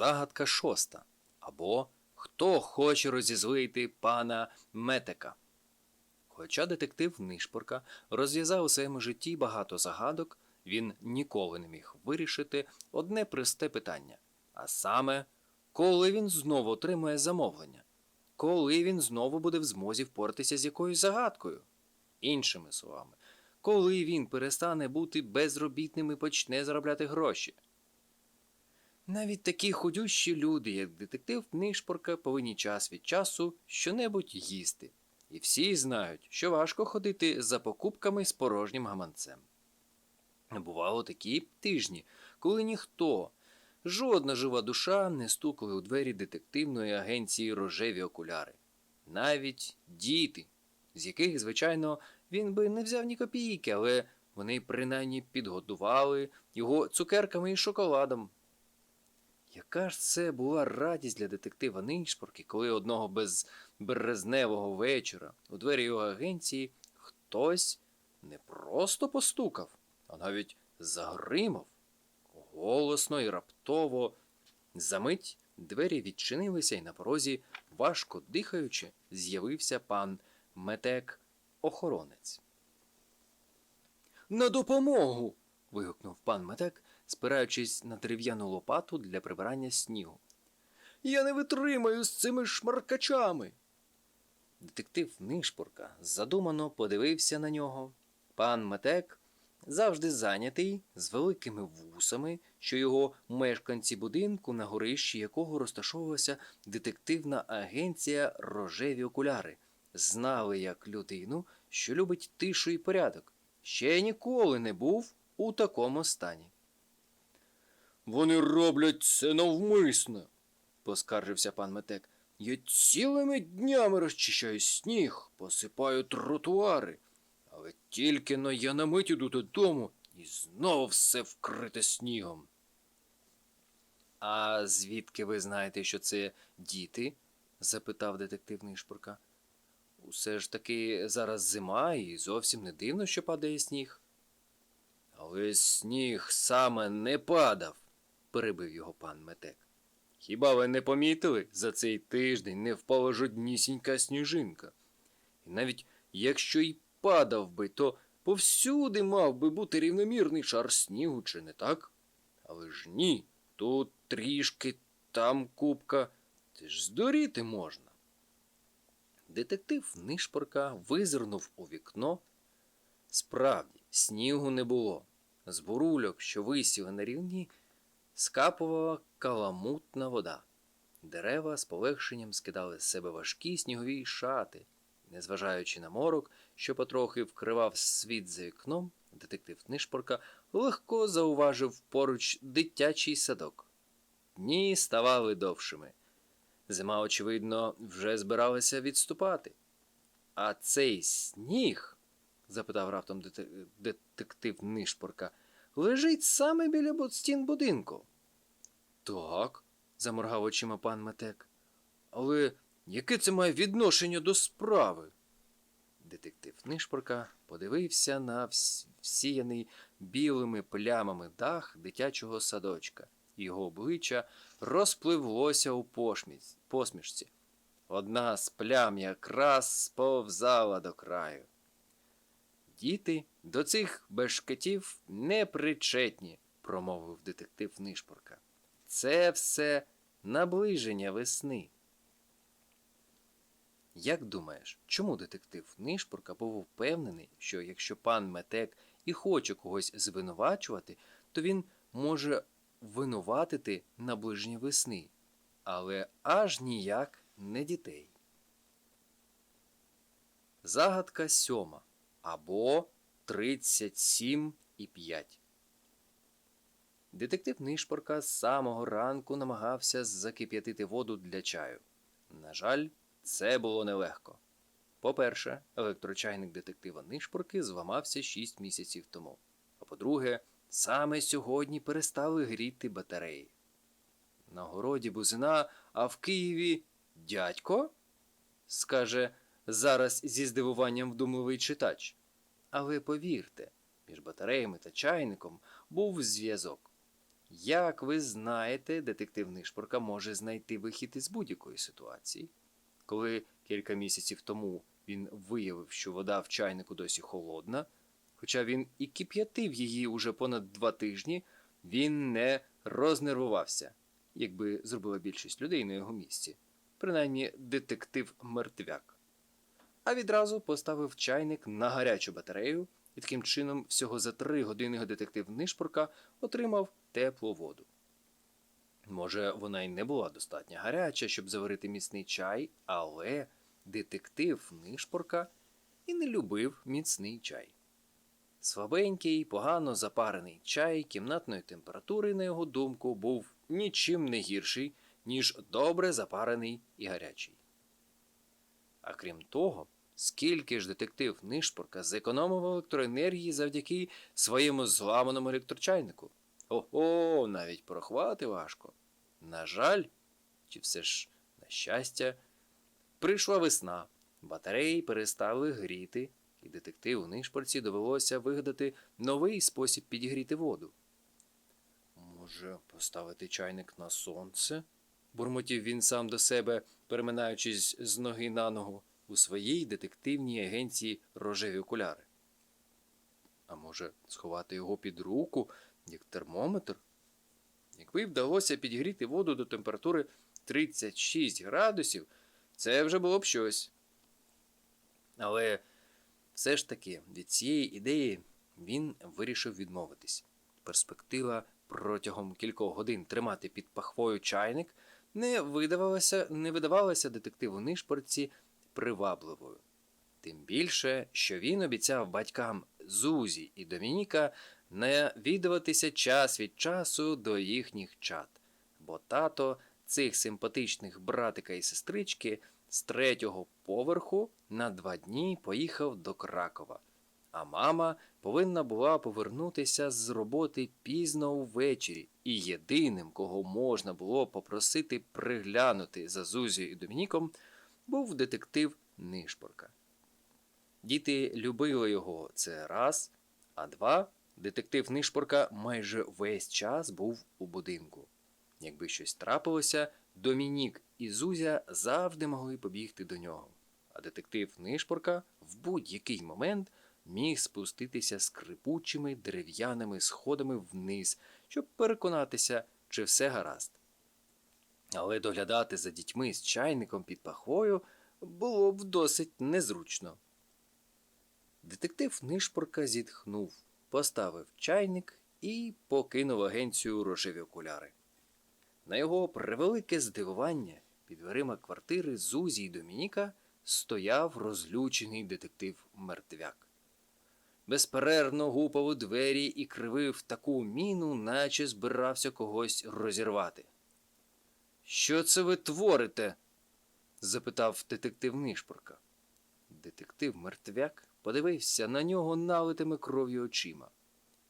Загадка шоста. Або Хто хоче розізлити пана Метека. Хоча детектив Нишпорка розв'язав у своєму житті багато загадок, він ніколи не міг вирішити одне просте питання. А саме, коли він знову отримує замовлення, коли він знову буде в змозі впоратися з якоюсь загадкою. Іншими словами, коли він перестане бути безробітним і почне заробляти гроші. Навіть такі ходющі люди, як детектив Нишпорка, повинні час від часу щонебудь їсти. І всі знають, що важко ходити за покупками з порожнім гаманцем. Бувало такі тижні, коли ніхто, жодна жива душа не стукали у двері детективної агенції рожеві окуляри. Навіть діти, з яких, звичайно, він би не взяв ні копійки, але вони принаймні підгодували його цукерками і шоколадом. Яка ж це була радість для детектива Нишпорки, коли одного безберезневого вечора у двері його агенції хтось не просто постукав, а навіть загримав. Голосно і раптово. Замить двері відчинилися, і на порозі, важко дихаючи, з'явився пан Метек охоронець. На допомогу. вигукнув пан Метек, спираючись на дерев'яну лопату для прибирання снігу. Я не витримаю з цими шмаркачами. Детектив Нишпорка задумано подивився на нього. Пан Метек, завжди зайнятий, з великими вусами, що його мешканці будинку, на горищі якого розташовувалася детективна агенція рожеві окуляри, знали як людину, що любить тишу і порядок. Ще ніколи не був у такому стані. Вони роблять це навмисно, поскаржився пан Метек. Я цілими днями розчищаю сніг, посипаю тротуари, але тільки но я на мить іду додому і знову все вкрите снігом. А звідки ви знаєте, що це діти? запитав детектив Нишпорка. Усе ж таки зараз зима і зовсім не дивно, що падає сніг. Але сніг саме не падав, перебив його пан Метек. Хіба ви не помітили, за цей тиждень не впала жоднісінька сніжинка? І навіть якщо й падав би, то повсюди мав би бути рівномірний шар снігу, чи не так? Але ж ні, тут трішки, там купка, це ж здуріти можна. Детектив Нишпорка визирнув у вікно. Справді, снігу не було. З бурульок, що висіли на рівні, скапувала каламутна вода. Дерева з полегшенням скидали з себе важкі снігові шати. Незважаючи на морок, що потрохи вкривав світ за вікном, детектив Нишпорка легко зауважив поруч дитячий садок. Дні ставали довшими. Зима, очевидно, вже збиралася відступати. А цей сніг, запитав раптом дете- детектив Нишпорка, лежить саме біля стін будинку. Так, заморгав очима пан Метек. Але яке це має відношення до справи? Детектив Нишпорка подивився на всіяний білими плямами дах дитячого садочка. Його обличчя розпливлося у посмішці. Одна з плям якраз сповзала до краю. Діти до цих бешкетів не причетні, промовив детектив Нишпорка. Це все наближення весни. Як думаєш, чому детектив Нишпорка був впевнений, що якщо пан Метек і хоче когось звинувачувати, то він може винуватити наближення весни, але аж ніяк не дітей. Загадка сьома або 37 і 5. Детектив Нишпорка з самого ранку намагався закип'ятити воду для чаю. На жаль, це було нелегко. По-перше, електрочайник детектива Нишпорки зламався 6 місяців тому. А по-друге, саме сьогодні перестали гріти батареї. На городі бузина, а в Києві дядько? скаже зараз зі здивуванням вдумливий читач. Але повірте, між батареями та чайником був зв'язок. Як ви знаєте, детектив Нишпорка може знайти вихід із будь-якої ситуації. Коли кілька місяців тому він виявив, що вода в чайнику досі холодна, хоча він і кип'ятив її уже понад два тижні, він не рознервувався, якби зробила більшість людей на його місці, принаймні детектив мертвяк. А відразу поставив чайник на гарячу батарею, і таким чином всього за три години детектив Нишпорка отримав теплу воду. Може, вона й не була достатньо гаряча, щоб заварити міцний чай, але детектив Нишпорка і не любив міцний чай. Слабенький, погано запарений чай кімнатної температури, на його думку, був нічим не гірший, ніж добре запарений і гарячий. А крім того, скільки ж детектив Нишпорка зекономив електроенергії завдяки своєму зламаному електрочайнику? Ого, навіть порахувати важко. На жаль, чи все ж на щастя, прийшла весна, батареї перестали гріти, і детективу Нишпорці довелося вигадати новий спосіб підігріти воду. Може, поставити чайник на сонце? Бурмотів він сам до себе, переминаючись з ноги на ногу у своїй детективній агенції рожеві окуляри. А може, сховати його під руку, як термометр? Якби вдалося підігріти воду до температури 36 градусів, це вже було б щось. Але все ж таки від цієї ідеї він вирішив відмовитись. Перспектива протягом кількох годин тримати під пахвою чайник не видавалася, не видавалася детективу Нишпорці привабливою. Тим більше, що він обіцяв батькам Зузі і Домініка навідуватися час від часу до їхніх чат, бо тато цих симпатичних братика і сестрички з третього поверху на два дні поїхав до Кракова, а мама повинна була повернутися з роботи пізно увечері, і єдиним, кого можна було попросити приглянути за Зузією і Домініком, був детектив Нишпорка. Діти любили його це раз, а два детектив Нишпорка майже весь час був у будинку. Якби щось трапилося, Домінік і Зузя завжди могли побігти до нього. А детектив Нишпорка в будь-який момент міг спуститися скрипучими дерев'яними сходами вниз, щоб переконатися, чи все гаразд. Але доглядати за дітьми з чайником під пахвою було б досить незручно. Детектив Нишпорка зітхнув, поставив чайник і покинув агенцію рожеві окуляри. На його превелике здивування під дверима квартири Зузі й Домініка стояв розлючений детектив мертвяк. Безперервно гупав у двері і кривив таку міну, наче збирався когось розірвати. Що це ви творите? запитав детектив Нишпорка. Детектив мертвяк подивився на нього налитими кров'ю очима.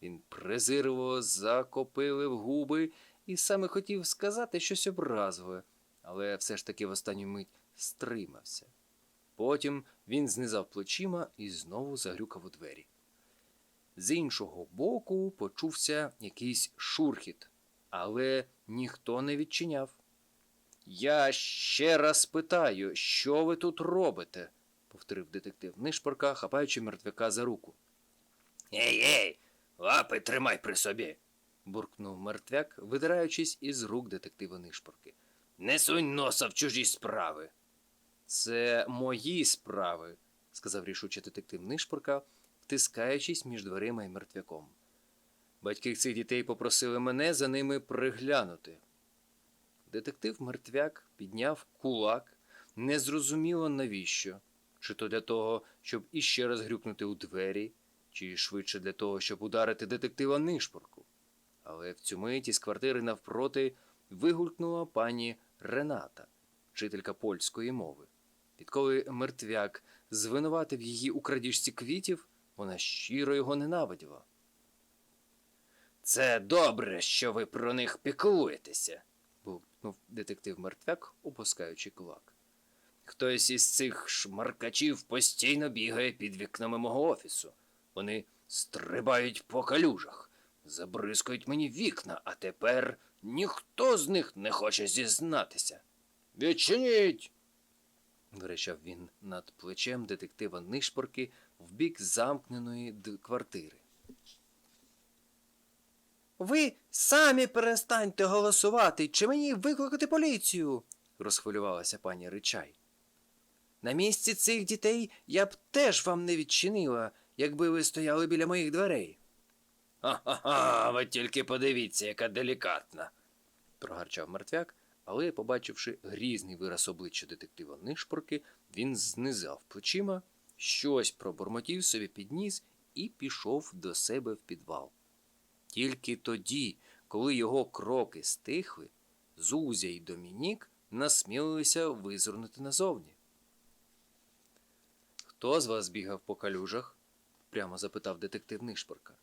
Він презирливо закопилив губи і саме хотів сказати щось образливе, але все ж таки в останню мить стримався. Потім він знизав плечима і знову загрюкав у двері. З іншого боку почувся якийсь шурхіт, але ніхто не відчиняв. Я ще раз питаю, що ви тут робите? повторив детектив Нишпорка, хапаючи мертвяка за руку. Ей, ей, лапи тримай при собі. буркнув мертвяк, видираючись із рук детектива Нишпорки. Не сунь носа в чужі справи. Це мої справи, сказав рішуче детектив Нишпорка, втискаючись між дверима і мертвяком. Батьки цих дітей попросили мене за ними приглянути. Детектив мертвяк підняв кулак, незрозуміло навіщо, чи то для того, щоб іще раз грюкнути у двері, чи швидше для того, щоб ударити детектива нишпорку. Але в цю мить із квартири навпроти вигулькнула пані Рената, вчителька польської мови. Відколи мертвяк звинуватив її у крадіжці квітів, вона щиро його ненавиділа. Це добре, що ви про них піклуєтеся, буркнув детектив мертвяк, опускаючи кулак. Хтось із цих шмаркачів постійно бігає під вікнами мого офісу. Вони стрибають по калюжах, забризкають мені вікна, а тепер ніхто з них не хоче зізнатися. Відчиніть. верещав він над плечем детектива нишпорки в бік замкненої квартири. Ви самі перестаньте голосувати, чи мені викликати поліцію? розхвилювалася пані Ричай. На місці цих дітей я б теж вам не відчинила, якби ви стояли біля моїх дверей. Ха-ха-ха, ви тільки подивіться, яка делікатна. прогарчав мертвяк, але, побачивши грізний вираз обличчя детектива нишпорки, він знизав плечима, щось пробурмотів собі під ніс і пішов до себе в підвал. Тільки тоді, коли його кроки стихли, Зузя й Домінік насмілилися визирнути назовні. Хто з вас бігав по калюжах? прямо запитав детектив Нишпорка.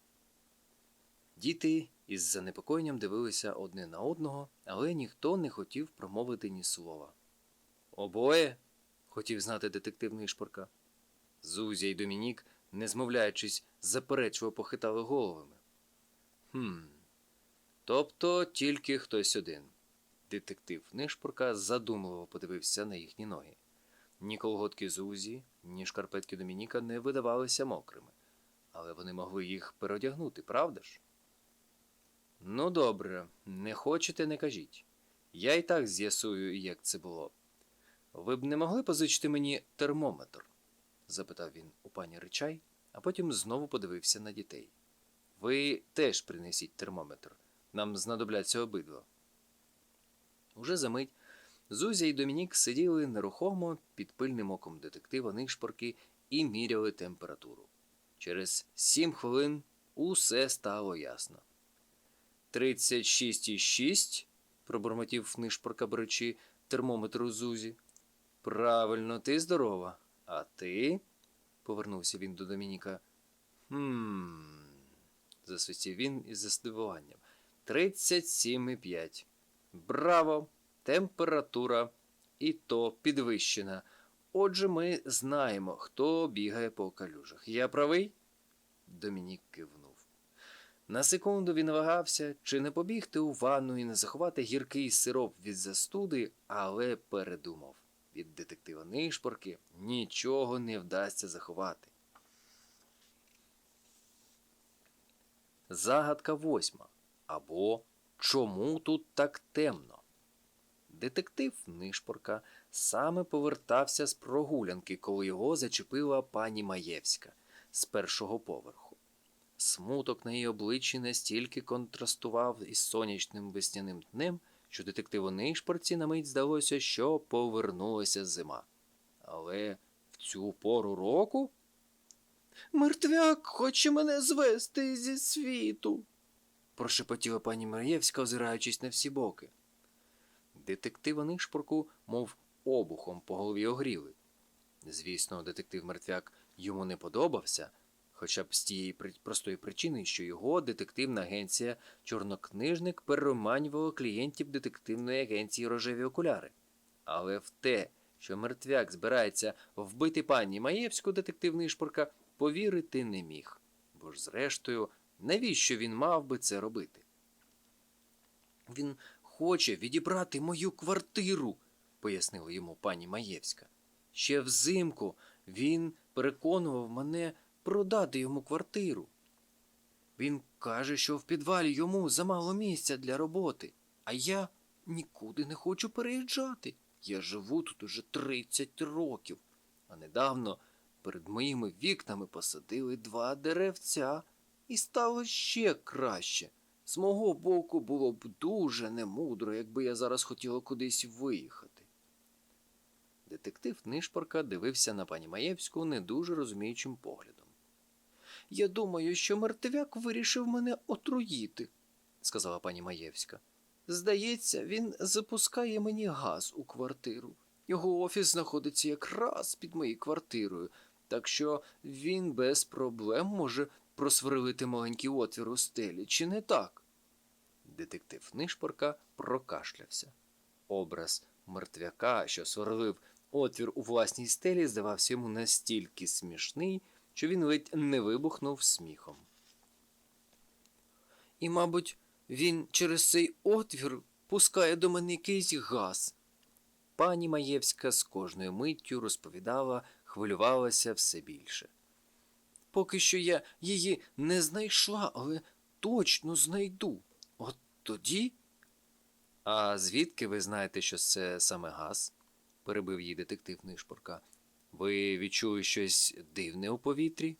Діти із занепокоєнням дивилися одне на одного, але ніхто не хотів промовити ні слова. Обоє? хотів знати детектив Нишпорка. Зузя й Домінік, не змовляючись, заперечливо похитали головами. Хм. Тобто тільки хтось один. Детектив Нишпорка задумливо подивився на їхні ноги. Ні колготки Зузі, ні шкарпетки Домініка не видавалися мокрими, але вони могли їх переодягнути, правда ж? Ну, добре, не хочете, не кажіть. Я і так з'ясую, як це було. Ви б не могли позичити мені термометр? Запитав він у пані Ричай, а потім знову подивився на дітей. Ви теж принесіть термометр. Нам знадобляться обидва. Уже за мить Зузя і Домінік сиділи нерухомо під пильним оком детектива нишпорки і міряли температуру. Через сім хвилин усе стало ясно. Тридцять шість і шість, пробормотів нишпорка беручи термометр у Зузі. Правильно, ти здорова. А ти? повернувся він до Домініка. Хм. засвистів він із здивуванням. Тридцять сім і п'ять. Браво! Температура і то підвищена. Отже, ми знаємо, хто бігає по калюжах. Я правий? Домінік кивнув. На секунду він вагався, чи не побігти у ванну і не заховати гіркий сироп від застуди, але передумав. Від детектива нишпорки нічого не вдасться заховати. Загадка восьма. Або Чому тут так темно? Детектив Нишпорка саме повертався з прогулянки, коли його зачепила пані Маєвська з першого поверху. Смуток на її обличчі настільки контрастував із сонячним весняним днем, що детективу Нишпорці на мить здалося, що повернулася зима. Але в цю пору року Мертвяк хоче мене звести зі світу, прошепотіла пані Мар'євська, озираючись на всі боки. Детектива нишпорку, мов обухом по голові огріли. Звісно, детектив мертвяк йому не подобався, хоча б з тієї простої причини, що його детективна агенція Чорнокнижник переманювала клієнтів детективної агенції рожеві окуляри. Але в те, що мертвяк збирається вбити пані Маєвську, детектив Нишпорка повірити не міг. Бо ж, зрештою, навіщо він мав би це робити? Він хоче відібрати мою квартиру, пояснила йому пані Маєвська. Ще взимку він переконував мене продати йому квартиру. Він каже, що в підвалі йому замало місця для роботи, а я нікуди не хочу переїжджати. Я живу тут уже 30 років, а недавно перед моїми вікнами посадили два деревця, і стало ще краще. З мого боку було б дуже немудро, якби я зараз хотіла кудись виїхати. Детектив Нишпорка дивився на пані Маєвську не дуже розуміючим поглядом. Я думаю, що мертвяк вирішив мене отруїти, сказала пані Маєвська. Здається, він запускає мені газ у квартиру. Його офіс знаходиться якраз під моєю квартирою, так що він без проблем може просверлити маленький отвір у стелі, чи не так? Детектив Нишпорка прокашлявся. Образ мертвяка, що сверлив отвір у власній стелі, здавався йому настільки смішний, що він ледь не вибухнув сміхом. І, мабуть, він через цей отвір пускає до мене якийсь газ. Пані Маєвська з кожною миттю розповідала, хвилювалася все більше. Поки що я її не знайшла, але точно знайду. От тоді. А звідки ви знаєте, що це саме газ? перебив її детектив Нишпорка. Ви відчули щось дивне у повітрі?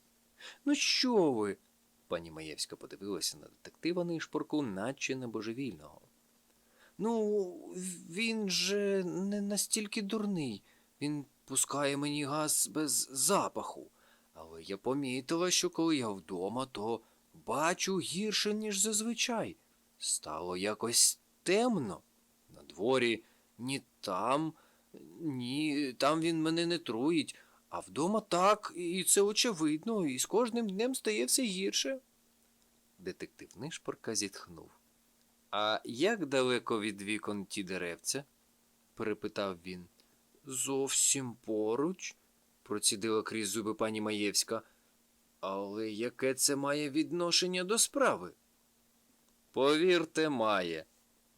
Ну, що ви? Пані Маєвська подивилася на детектива Нишпорку, наче на божевільного. Ну, він же не настільки дурний. Він пускає мені газ без запаху. Але я помітила, що коли я вдома, то бачу гірше, ніж зазвичай. Стало якось темно. На дворі ні там, ні, там він мене не труїть, а вдома так, і це очевидно, і з кожним днем стає все гірше. Детектив Нишпорка зітхнув. А як далеко від вікон ті деревця? перепитав він. Зовсім поруч, процідила крізь зуби пані Маєвська. Але яке це має відношення до справи? Повірте, має.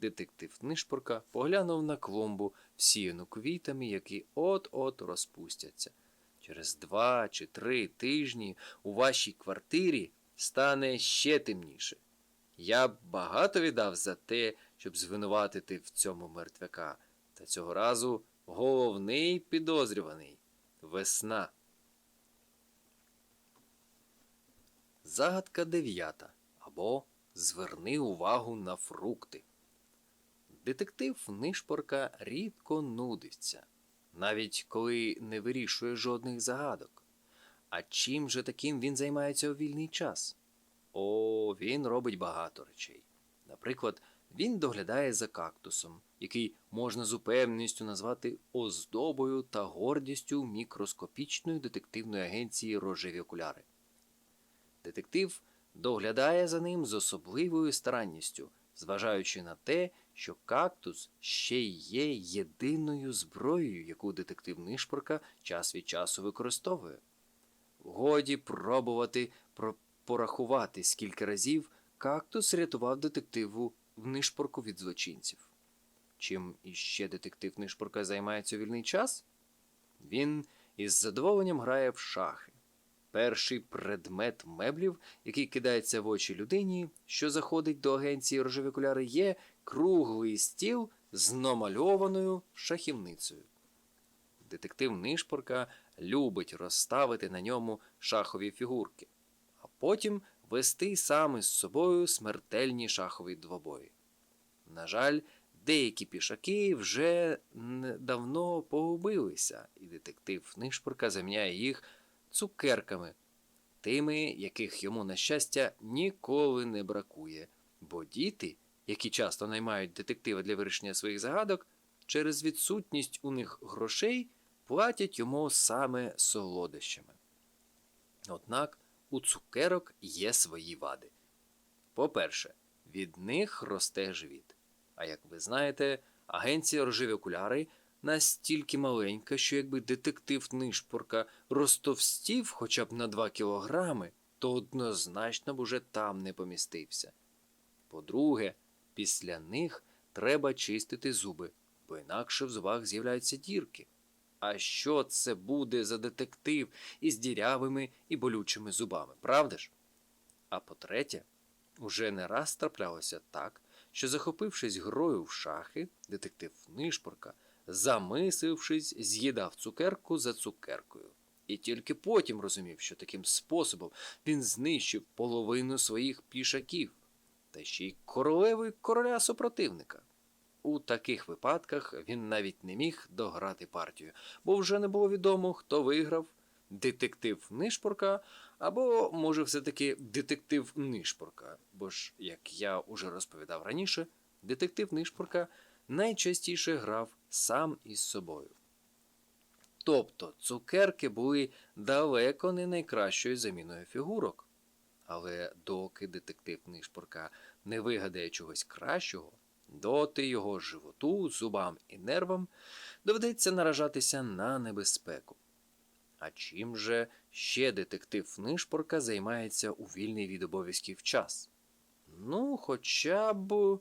Детектив Нишпорка поглянув на клумбу, всіяну квітами, які от-от розпустяться. Через два чи три тижні у вашій квартирі стане ще темніше. Я б багато віддав за те, щоб звинуватити в цьому мертвяка. Та цього разу головний підозрюваний весна. Загадка дев'ята або Зверни увагу на фрукти. Детектив Нишпорка рідко нудиться, навіть коли не вирішує жодних загадок. А чим же таким він займається у вільний час? О, він робить багато речей. Наприклад, він доглядає за кактусом, який можна з упевненістю назвати оздобою та гордістю мікроскопічної детективної агенції рожеві окуляри. Детектив доглядає за ним з особливою старанністю, зважаючи на те, що кактус ще й є єдиною зброєю, яку детектив Нишпорка час від часу використовує. Годі пробувати про порахувати, скільки разів кактус рятував детективу в нишпорку від злочинців. Чим іще детектив Нишпорка займається у вільний час? Він із задоволенням грає в шахи. Перший предмет меблів, який кидається в очі людині, що заходить до агенції рожеві окуляри, є круглий стіл з намальованою шахівницею. Детектив Нишпорка любить розставити на ньому шахові фігурки, а потім вести сам із собою смертельні шахові двобої. На жаль, деякі пішаки вже давно погубилися, і детектив Нишпорка заміняє їх цукерками, тими, яких йому, на щастя, ніколи не бракує, бо діти, які часто наймають детектива для вирішення своїх загадок, через відсутність у них грошей платять йому саме солодощами. Однак у цукерок є свої вади. По-перше, від них росте живіт. А як ви знаєте, агенція рожеві окуляри настільки маленька, що якби детектив Нишпорка розтовстів хоча б на 2 кілограми, то однозначно б уже там не помістився. По-друге, після них треба чистити зуби, бо інакше в зубах з'являються дірки. А що це буде за детектив із дірявими і болючими зубами, правда ж? А по-третє, уже не раз траплялося так, що, захопившись грою в шахи, детектив Нишпорка, замислившись, з'їдав цукерку за цукеркою. І тільки потім розумів, що таким способом він знищив половину своїх пішаків, та ще й королеву й короля супротивника. У таких випадках він навіть не міг дограти партію, бо вже не було відомо, хто виграв детектив Нишпорка або, може, все-таки детектив Нишпорка. Бо ж, як я уже розповідав раніше, детектив Нишпорка найчастіше грав сам із собою. Тобто цукерки були далеко не найкращою заміною фігурок. Але доки детектив Нишпорка не вигадає чогось кращого, доти його животу, зубам і нервам доведеться наражатися на небезпеку. А чим же ще детектив Нишпорка займається у вільний від обов'язків час? Ну, хоча б.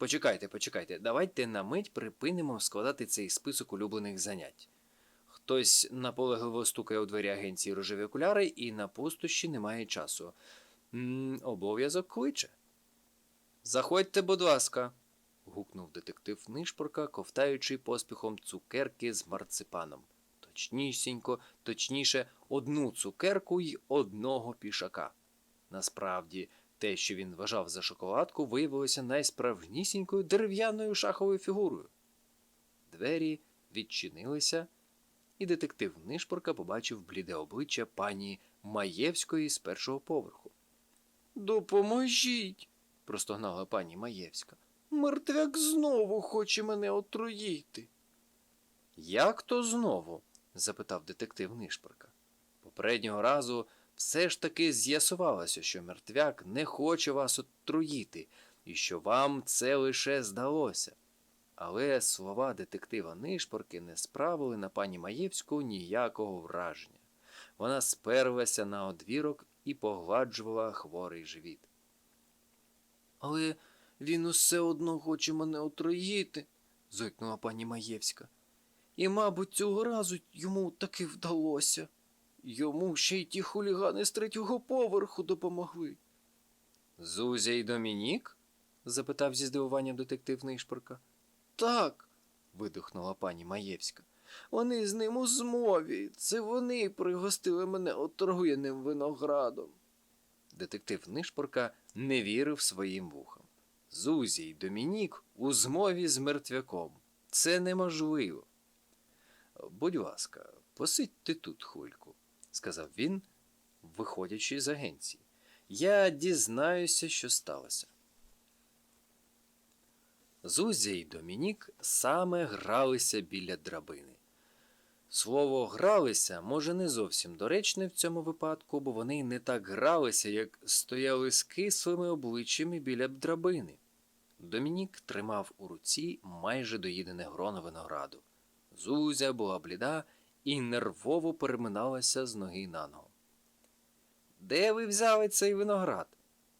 Почекайте, почекайте, давайте на мить припинимо складати цей список улюблених занять. Хтось наполегливо стукає у двері агенції рожеві окуляри, і на пустощі немає часу. обов'язок кличе. Заходьте, будь ласка, гукнув детектив Нишпорка, ковтаючи поспіхом цукерки з марципаном. Точнісінько, точніше, одну цукерку й одного пішака. Насправді, те, що він вважав за шоколадку, виявилося найсправжнісінькою дерев'яною шаховою фігурою. Двері відчинилися, і детектив Нишпорка побачив бліде обличчя пані Маєвської з першого поверху. Допоможіть, простогнала пані Маєвська. Мертвяк знову хоче мене отруїти. Як то знову? запитав детектив Нишпорка. Попереднього разу все ж таки з'ясувалося, що мертвяк не хоче вас отруїти, і що вам це лише здалося. Але слова детектива Нишпорки не справили на пані Маєвську ніякого враження. Вона сперлася на одвірок і погладжувала хворий живіт. Але він усе одно хоче мене отруїти, зойкнула пані Маєвська. І, мабуть, цього разу йому таки вдалося. Йому ще й ті хулігани з третього поверху допомогли. Зузя і Домінік? запитав зі здивуванням детектив Нишпорка. Так, видихнула пані Маєвська. Вони з ним у змові. Це вони пригостили мене отруєним виноградом. Детектив Нишпорка не вірив своїм вухам. Зузі й Домінік у змові з мертвяком. Це неможливо. Будь ласка, посидьте тут хвильку, сказав він, виходячи з агенції. Я дізнаюся, що сталося. Зузя й Домінік саме гралися біля драбини. Слово гралися може не зовсім доречне в цьому випадку, бо вони не так гралися, як стояли з кислими обличчями біля драбини. Домінік тримав у руці майже доїдене гроно винограду. Зузя була бліда і нервово переминалася з ноги на ногу. Де ви взяли цей виноград?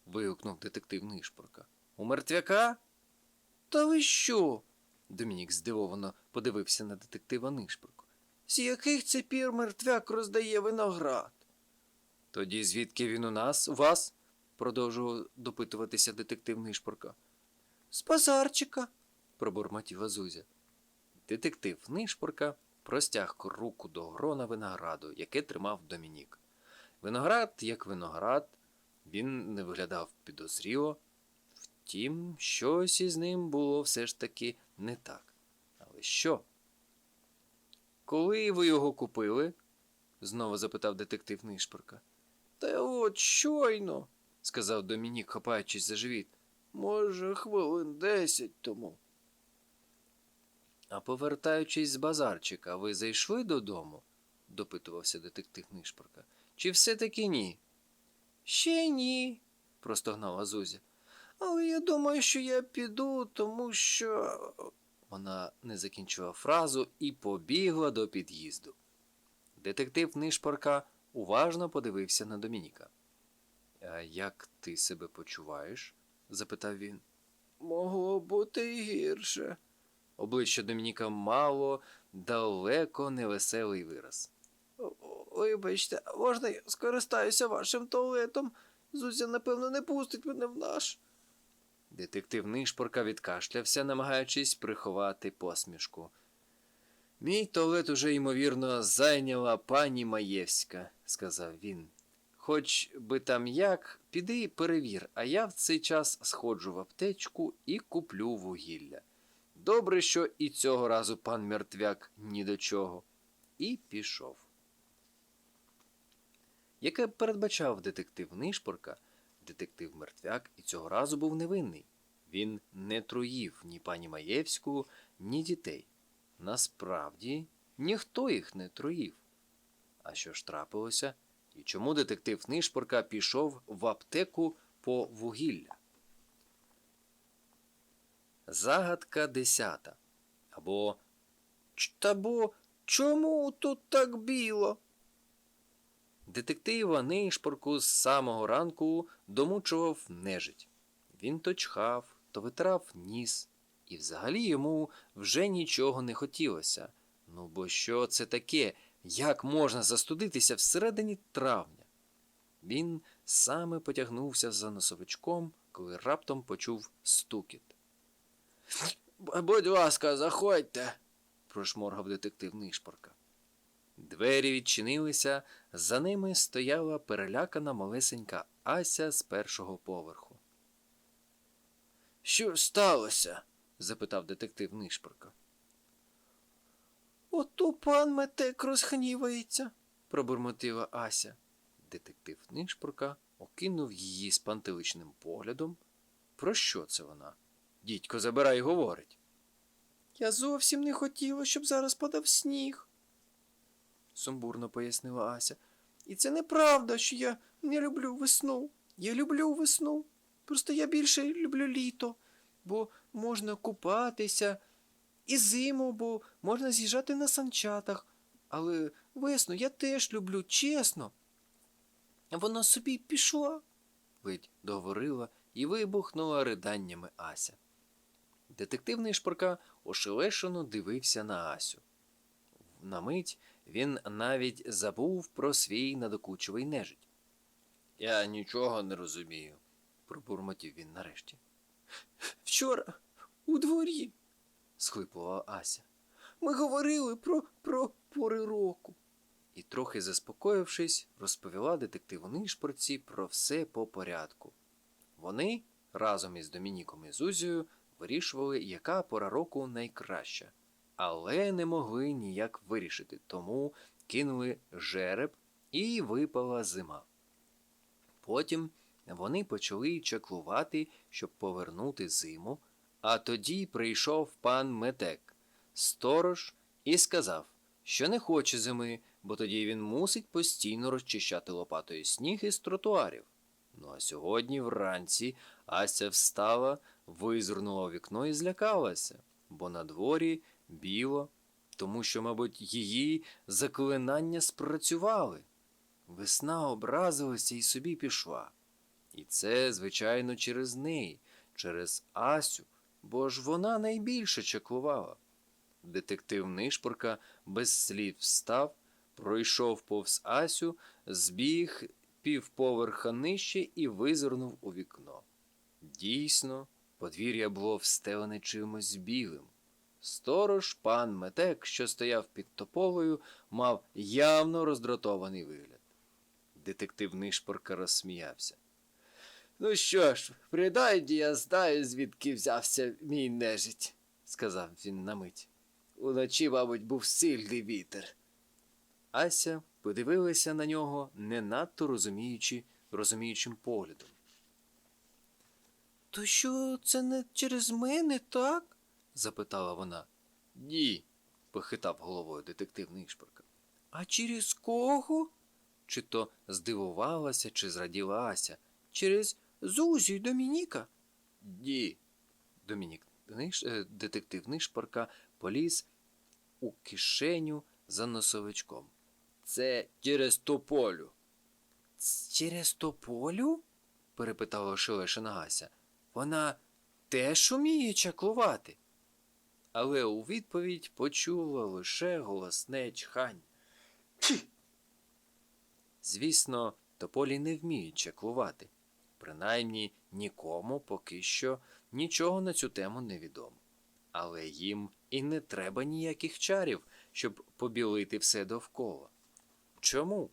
вигукнув детектив Нишпорка. У мертвяка? Та ви що? Домінік здивовано подивився на детектива Нишпорку. З яких це пір мертвяк роздає виноград? Тоді звідки він у нас, у вас? продовжував допитуватися детектив Нишпорка. З базарчика, пробурмотіла Зузя. Детектив Нишпорка простяг руку до грона винограду, яке тримав Домінік. Виноград, як виноград, він не виглядав підозріло. Втім, щось із ним було все ж таки не так. Але що? Коли ви його купили? знову запитав детектив Нишпорка. Та от щойно, сказав Домінік, хапаючись за живіт. Може, хвилин десять тому. А повертаючись з базарчика, ви зайшли додому? допитувався детектив Нишпорка. Чи все-таки ні? Ще ні, простогнала Зузя. Але я думаю, що я піду, тому що. Вона не закінчила фразу і побігла до під'їзду. Детектив Нишпорка уважно подивився на Домініка. А як ти себе почуваєш? запитав він. Могло бути і гірше. Обличчя Домініка мало далеко невеселий вираз. Вибачте, можна я скористаюся вашим туалетом? Зузя, напевно, не пустить мене в наш. Детектив Нишпорка відкашлявся, намагаючись приховати посмішку. Мій туалет уже, ймовірно, зайняла пані Маєвська, сказав він. Хоч би там як, піди і перевір, а я в цей час сходжу в аптечку і куплю вугілля. Добре, що і цього разу пан мертвяк ні до чого. І пішов. Яке передбачав детектив Нишпорка, детектив мертвяк і цього разу був невинний. Він не труїв ні пані Маєвську, ні дітей. Насправді ніхто їх не труїв. А що ж трапилося? І чому детектив Нишпорка пішов в аптеку по вугілля? Загадка десята. Або «Ч- бо чому тут так біло? Детектива Нишпорку з самого ранку домучував нежить. Він то чхав, то витирав ніс, і взагалі йому вже нічого не хотілося. Ну бо що це таке? Як можна застудитися всередині травня? Він саме потягнувся за носовичком, коли раптом почув стукіт. Будь ласка, заходьте, прошморгав детектив Нишпорка. Двері відчинилися, за ними стояла перелякана малесенька Ася з першого поверху. Що сталося? запитав детектив Нишпорка. Ото пан Метек розхнівається, пробурмотила Ася. Детектив Нишпорка окинув її спантеличним поглядом. Про що це вона? Дідько забирай і говорить. Я зовсім не хотіла, щоб зараз падав сніг, сумбурно пояснила Ася. І це неправда, що я не люблю весну. Я люблю весну. Просто я більше люблю літо, бо можна купатися, і зиму, бо можна з'їжджати на санчатах. Але весну я теж люблю, чесно. Вона собі пішла, ледь договорила і вибухнула riданнями Ася. Детектив Нишпорка ошелешено дивився на Асю. На мить він навіть забув про свій надокучливий нежить. Я нічого не розумію, пробурмотів він нарешті. Вчора у дворі, схлипувала Ася. Ми говорили про, про пори року. І, трохи заспокоївшись, розповіла детективу Нишпорці про все по порядку. Вони разом із Домініком і Зузією вирішували, яка пора року найкраща, але не могли ніяк вирішити, тому кинули жереб і випала зима. Потім вони почали чаклувати, щоб повернути зиму, а тоді прийшов пан Метек, сторож, і сказав, що не хоче зими, бо тоді він мусить постійно розчищати лопатою сніг із тротуарів. Ну а сьогодні вранці Ася встала, визирнула вікно і злякалася, бо на дворі біло, тому що, мабуть, її заклинання спрацювали. Весна образилася і собі пішла. І це, звичайно, через неї, через Асю, бо ж вона найбільше чаклувала. Детектив Нишпорка без слів встав, пройшов повз Асю, збіг півповерха нижче і визирнув у вікно. Дійсно, подвір'я було встелене чимось білим. Сторож, пан Метек, що стояв під тополею, мав явно роздратований вигляд. Детектив Нишпорка розсміявся. Ну що ж, принаймні я знаю, звідки взявся мій нежить, сказав він на мить. Уночі, мабуть, був сильний вітер. Ася подивилася на нього не надто розуміючи, розуміючим поглядом. То що це не через мене, так? запитала вона. Ні, похитав головою детектив Нишпорка. А через кого? Чи то здивувалася, чи зраділа Ася. Через Зузю й Домініка? Ні. Домінік Ниш... е, детектив Нишпорка поліз у кишеню за носовичком. Це через тополю. Через тополю? перепитала ошелешена Гася. Вона теж уміє чаклувати. Але у відповідь почула лише голосне чхань. Звісно, тополі не вміють чаклувати. Принаймні нікому поки що нічого на цю тему не відомо. Але їм і не треба ніяких чарів, щоб побілити все довкола. Чому?